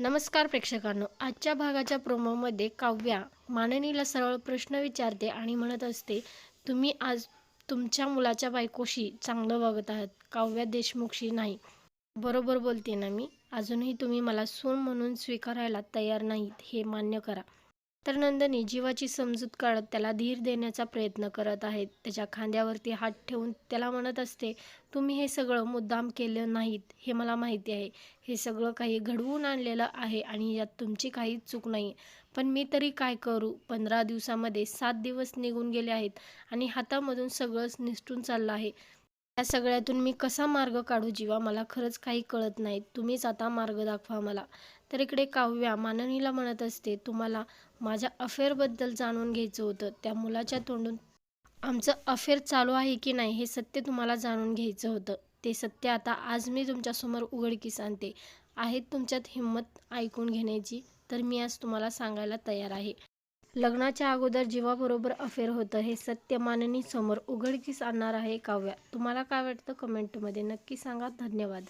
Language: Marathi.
नमस्कार प्रेक्षकांनो. आजच्या भागाच्या प्रोमोमध्ये काव्या माननीला सरळ प्रश्न विचारते आणि म्हणत असते तुम्ही आज तुमच्या मुलाच्या बायकोशी चांगलं वागत आहात. काव्या देशमुखशी नाही. बरोबर बोलते ना मी. अजूनही तुम्ही मला सून म्हणून स्वीकारायला तयार नाहीत हे मान्य करा. तर नंदनी जीवाची समजूत काढत त्याला धीर देण्याचा प्रयत्न करत आहेत. त्याच्या खांद्यावरती हात ठेवून त्याला म्हणत असते तुम्ही हे सगळं मुद्दाम केलं नाहीत हे मला माहिती आहे. हे सगळं काही घडवून आणलेलं आहे आणि यात तुमची काहीच चूक नाही. पण मी तरी काय करू? पंधरा दिवसामध्ये सात दिवस निघून गेले आहेत आणि हातामधून सगळंच निसटून चाललं आहे. या सगळ्यातून मी कसा मार्ग काढू जीवा? मला खरंच काही कळत नाही. तुम्हीच आता मार्ग दाखवा मला. तर इकडे काव्या माननीला म्हणत असते तुम्हाला माझ्या अफेअरबद्दल जाणून घ्यायचं होतं. त्या मुलाच्या तोंडून आमचं अफेअर चालू आहे की नाही हे सत्य तुम्हाला जाणून घ्यायचं होतं. ते सत्य आता आज मी तुमच्यासमोर उघडकीस आणते. आहेत तुमच्यात हिंमत ऐकून घेण्याची तर मी आज तुम्हाला सांगायला तयार आहे. लग्नाच्या अगोदर जीवाबरोबर अफेअर होतं हे सत्य माननी समोर उघडकीस आणणार आहे काव्या. तुम्हाला काय वाटतं? कमेंटमध्ये नक्की सांगा. धन्यवाद.